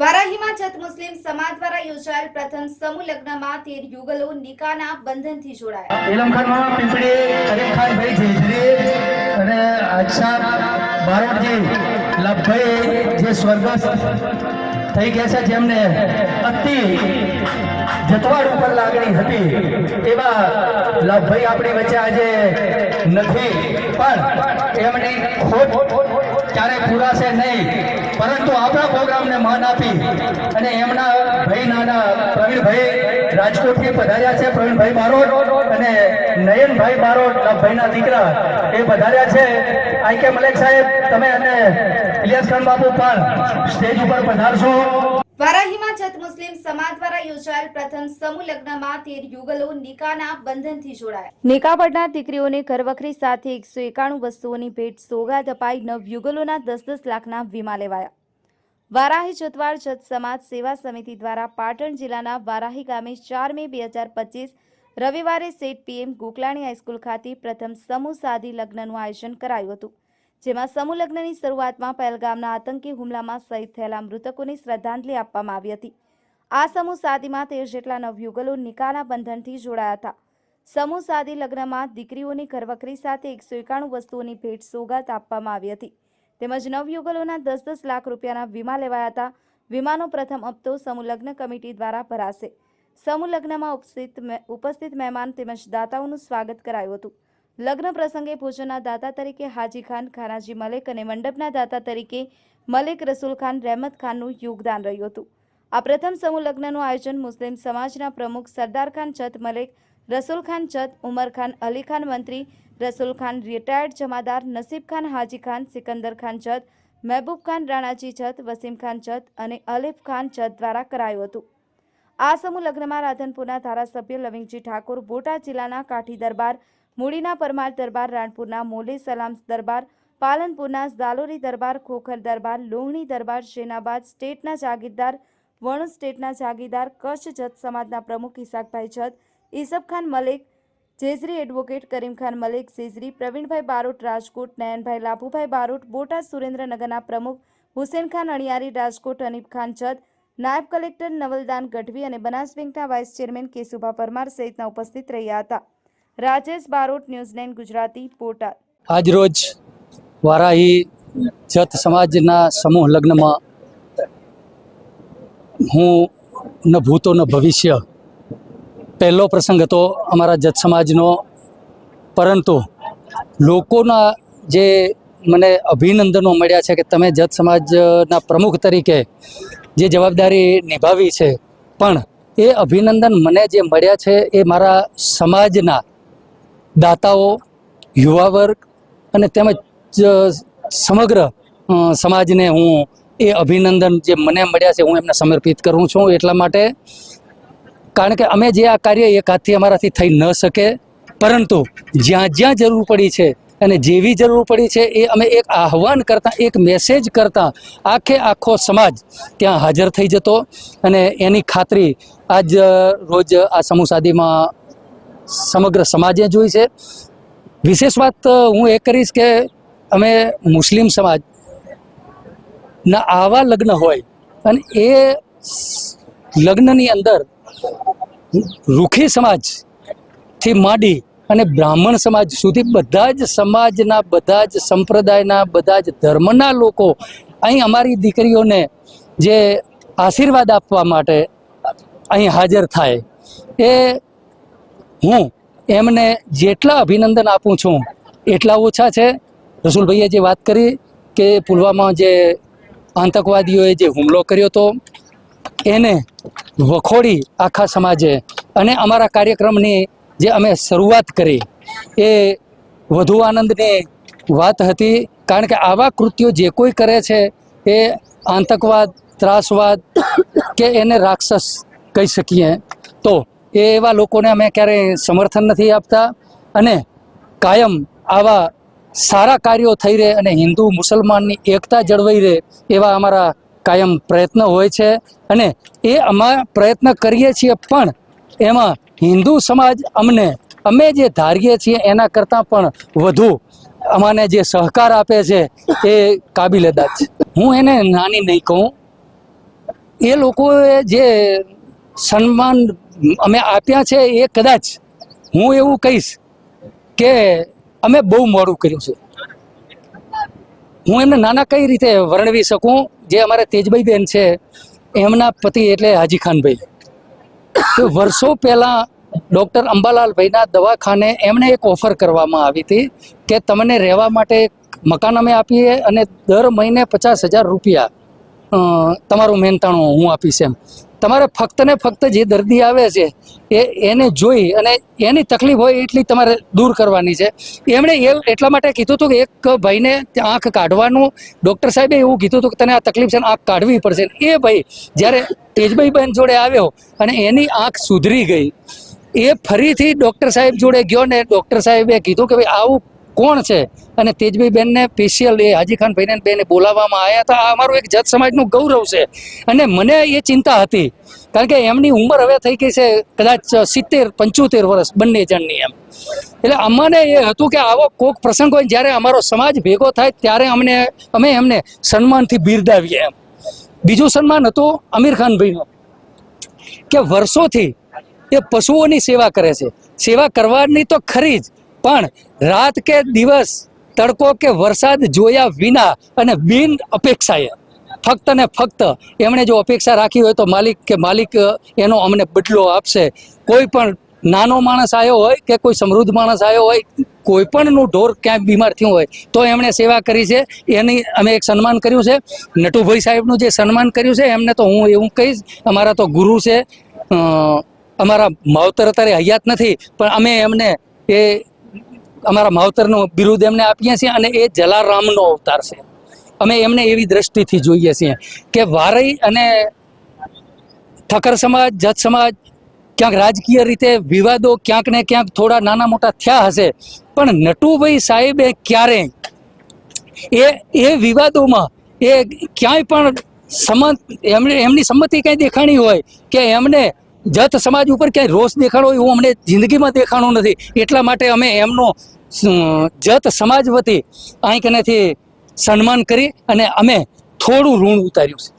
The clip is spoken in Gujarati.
વારાહીમાં જત મુસ્લિમ સમાજ દ્વારા યોજાયેલ પ્રથમ સમૂહ લગ્નમાં તેર યુગલો નિકાના બંધનથી જોડાયા. ખાન ભાઈ જેજરી અને અક્ષા બારોટજી લભભાઈ જે સ્વર્ગસ્થ થઈ ગયા છે, જેમને અતિ જતવાડ ઉપર લાગણી હતી, એવા લભભાઈ આપણી વચ્ચે આજે નથી. પણ એમની ખોટ ક્યારે પૂરાશે નહીં. પરંતુ આપણા પ્રોગ્રામને માન આપી અને એમના ભાઈ નાના પ્રવીણભાઈ રાજકોટથી પધાર્યા છે. પ્રવીણભાઈ બારોટ અને નયનભાઈ બારોટ ભાઈના દીકરા એ પધાર્યા છે. આઈ કે મલેક સાહેબ, તમે અને ઇલિયાસ ખાન બાપુ પણ સ્ટેજ ઉપર પધારશો. સમાજ દીકરીઓને ઘરવખરી સાથે એકસો એકાણું વસ્તુઓની ભેટ સોગાદ અપાઈ નવ યુગલોના દસ દસ લાખના વીમા લેવાયા. વારાહી જતવાડ જત સમાજ સેવા સમિતિ દ્વારા પાટણ જિલ્લાના વારાહી ગામે ચાર મે બે હજાર પચીસ રવિવારે સેટ પીએમ ગોકલાણી હાઈસ્કૂલ ખાતે પ્રથમ સમૂહ સાદી લગ્નનું આયોજન કરાયું હતું. જેમાં સમૂહ લગ્નની શરૂઆતમાં પહેલગામના આતંકી હુમલામાં શહીદ થયેલા મૃતકોને શ્રદ્ધાંજલિ આપવામાં આવી હતી. આ સમૂહ સાદીમાં તેર જેટલા નવયુગલો નિકાના બંધનથી જોડાયા હતા. સમૂહ સાદી લગ્નમાં દીકરીઓની ઘરવખરી સાથે એકસો એકાણું વસ્તુઓની ભેટ સોગાત આપવામાં આવી હતી. તેમજ નવયુગલોના દસ દસ લાખ રૂપિયાના વીમા લેવાયા હતા. વીમાનો પ્રથમ હપ્તો સમૂહ લગ્ન કમિટી દ્વારા ભરાશે. સમૂહ લગ્નમાં ઉપસ્થિત ઉપસ્થિત મહેમાન તેમજ દાતાઓનું સ્વાગત કરાયું હતું. લગ્ન પ્રસંગે ભોજનના દાતા તરીકે હાજી ખાન, ખાનાજી મલેક અને મંડપના દાતા તરીકે મલેક રસુલ ખાન, રહેમત ખાનનું યોગદાન રહ્યું હતું. આ પ્રથમ સમૂહ લગ્નનું આયોજન મુસ્લિમ સમાજના પ્રમુખ સરદાર ખાન ચત મલેક રસુલ ખાન ચત ઉમર ખાન, અલી ખાન મંત્રી, રસુલ ખાન રિટાયર્ડ જમાદાર, નસીબ ખાન, હાજી ખાન, સિકંદર ખાન ચત મહેબૂબ ખાન, રાણાજી ચત વસીમ ખાન ચત અને અલીફ ખાન ચત દ્વારા કરાયું હતું. આ સમૂહ લગ્નમાં રાધનપુરના ધારાસભ્ય લવિંગજી ઠાકોર, બોટાદ જિલ્લાના કાઠી દરબાર, મૂડીના પરમાર દરબાર, રાણપુરના મોલી સલામ દરબાર, પાલનપુરના દાલોરી દરબાર, ખોખર દરબાર લોહણી દરબાર, શેનાબાદ સ્ટેટના જાગીરદાર વણુ સ્ટેટના જાગીરદાર કચ્છ જત સમાજના પ્રમુખ ઇસાકભાઈ જત ઈસફ મલિક, જેઝરી એડવોકેટ કરીમખાન મલિક, જેઝરી પ્રવીણભાઈ બારોટ, રાજકોટ, નયનભાઈ લાભુભાઈ બારોટ, બોટાદ સુરેન્દ્રનગરના પ્રમુખ હુસેનખાન અણિયારી, રાજકોટ અનીફ જત નાયબ કલેક્ટર નવલદાન ગઢવી અને બનાસ બેંકના વાઇસ ચેરમેન કેશુભા પરમાર સહિતના ઉપસ્થિત રહ્યા હતા. રાજેશ બારોટ, ન્યૂઝ ગુજરાતી, બોટાદ. આજરોજ વારાહી જત સમાજના સમૂહ લગ્નમાં હું ન ભૂતો ન ભવિષ્ય. પહેલો પ્રસંગ હતો અમારા જત સમાજનો. પરંતુ લોકોના જે મને અભિનંદનો મળ્યા છે કે તમે જત સમાજના પ્રમુખ તરીકે જે જવાબદારી નિભાવી છે. પણ એ અભિનંદન મને જે મળ્યા છે એ મારા સમાજના દાતાઓ યુવા વર્ગ અને તેમજ સમગ્ર સમાજને હું એ અભિનંદન જે મને મળ્યા છે, હું એમને સમર્પિત કરું છું એટલા માટે. કારણ કે અમે જે આ કાર્ય એક હાથથી અમારાથી થઈ ન શકે, પરંતુ જ્યાં જ્યાં જરૂર પડી છે અને જેવી જરૂર પડી છે, એ અમે એક આહવાન કરતાં, એક મેસેજ કરતાં આખે આખો સમાજ ત્યાં હાજર થઈ જતો. અને એની ખાતરી આજ રોજ આ સમૂહ સાદીમાં સમગ્ર સમાજે જોઈ છે. વિશેષ વાત હું એ કરીશ કે અમે મુસ્લિમ સમાજ ના આવા લગ્ન હોય અને એ લગ્નની અંદર રૂખી સમાજથી માંડી અને બ્રાહ્મણ સમાજ સુધી બધા જ સમાજના, બધા જ સંપ્રદાયના, બધા જ ધર્મના લોકો અહીં અમારી દીકરીઓને જે આશીર્વાદ આપવા માટે અહીં હાજર થાય. એ હું એમને જેટલા અભિનંદન આપું છું એટલા ઓછા છે. રસુલભાઈએ જે વાત કરી કે પુલવામા જે આતંકવાદીઓએ જે હુમલો કર્યો હતો, એને વખોડી આખા સમાજે. અને અમારા કાર્યક્રમની જે અમે શરૂઆત કરી, એ વધુ આનંદની વાત હતી, કારણ કે આવા કૃત્યો જે કોઈ કરે છે, એ આતંકવાદ, ત્રાસવાદ કે એને રાક્ષસ કહી શકીએ. તો એ એવા લોકોને અમે ક્યારેય સમર્થન નથી આપતા અને કાયમ આવા સારા કાર્યો થઈ રહે અને હિન્દુ મુસલમાનની એકતા જળવાઈ રહે એવા અમારા કાયમ પ્રયત્ન હોય છે. અને એ અમે પ્રયત્ન કરીએ છીએ પણ એમાં હિન્દુ સમાજ અમને, અમે જે ધારીએ છીએ એના કરતાં પણ વધુ અમાને જે સહકાર આપે છે એ કાબિલ અદા છે. હું એને નાની નહીં કહું. એ લોકોએ જે સન્માન અમે આપ્યા છે એ કદાચ હું એવું કહીશ કે અમે બહુ મોડું કર્યું છે. હું એમને નાના કઈ રીતે વર્ણવી શકું? જે અમારા તેજભાઈ બેન છે, એમના પતિ એટલે હાજી ખાનભાઈ વર્ષો પહેલાં ડૉક્ટર અંબાલાલભાઈના દવાખાને એમને એક ઓફર કરવામાં આવી હતી કે તમને રહેવા માટે મકાન અમે આપીએ અને દર મહિને પચાસ હજાર રૂપિયા તમારું મહેનતાણું હું આપીશ એમ. તમારે ફક્ત ને ફક્ત જે દર્દી આવે છે, એ એને જોઈ અને એની તકલીફ હોય એટલી તમારે દૂર કરવાની છે. એમણે એ એટલા માટે કીધું હતું કે એક ભાઈને આંખ કાઢવાનું, ડૉક્ટર સાહેબે એવું કીધું હતું કે તને આ તકલીફ છે ને આંખ કાઢવી પડશે. એ ભાઈ જ્યારે તેજભાઈ બહેન જોડે આવ્યો અને એની આંખ સુધરી ગઈ, એ ફરીથી ડૉક્ટર સાહેબ જોડે ગયો ને ડૉક્ટર સાહેબે કીધું કે ભાઈ આવું કોણ છે? અને તેજભાઈ બેનને સ્પેશિયલ એ હાજી ખાન ભાઈને બેને બોલાવવામાં આવ્યા હતા. આ અમારું એક જત સમાજનું ગૌરવ છે. અને મને એ ચિંતા હતી. કારણ કે એમની ઉંમર હવે થઈ ગઈ છે કદાચ સિત્તેર, પંચોતેર વર્ષ બંને જણની એમ. એટલે અમને એ હતું કે આવો કોક પ્રસંગ હોય જ્યારે અમારો સમાજ ભેગો થાય ત્યારે અમને, અમે એમને સન્માનથી બિરદાવીએ એમ. બીજું સન્માન હતું અમીર ખાન ભાઈનું, કે વર્ષોથી એ પશુઓની સેવા કરે છે. સેવા કરવાની તો ખરી જ પણ રાત કે દિવસ તડકો કે વરસાદ જોયા વિના અને બિન અપેક્ષાએ ફક્ત ને ફક્ત એમણે જો અપેક્ષા રાખી હોય તો માલિક કે માલિક એનો અમને બદલો આપશે. કોઈ પણ નાનો માણસ આવ્યો હોય કે કોઈ સમૃદ્ધ માણસ આવ્યો હોય, કોઈ પણનું ઢોર ક્યાંક બીમાર થયું હોય, તો એમણે સેવા કરી છે. એની અમે એક સન્માન કર્યું છે. નટુભાઈ સાહેબનું જે સન્માન કર્યું છે, એમને તો હું એવું કહીશ, અમારા તો ગુરુ છે. અમારા માવતર અત્યારે હયાત નથી, પણ અમે એમને એ અમારા માવતરનું બિરુદ એમને આપીએ છીએ અને એ જલારામનો અવતાર છે. અમે એમને એવી દ્રષ્ટિથી જોઈએ છીએ કે વારઈ અને ઠક્કર સમાજ જત સમાજ ક્યાંક રાજકીય રીતે વિવાદો ક્યાંક ને ક્યાંક થોડા નાના મોટા થયા હશે, પણ નટુભાઈ સાહેબે ક્યારેય એ એ વિવાદોમાં એ ક્યાંય પણ સંમત એમણે એમની સંમતિ કંઈ દેખાણી હોય કે એમને જત સમાજ ઉપર ક્યાંય રોષ દેખાડો એવું અમને જિંદગીમાં દેખાણો નથી. એટલા માટે અમે એમનો જત સમાજ વતી અહીં કનેથી સન્માન કરી અને અમે થોડું ઋણ ઉતાર્યું છે.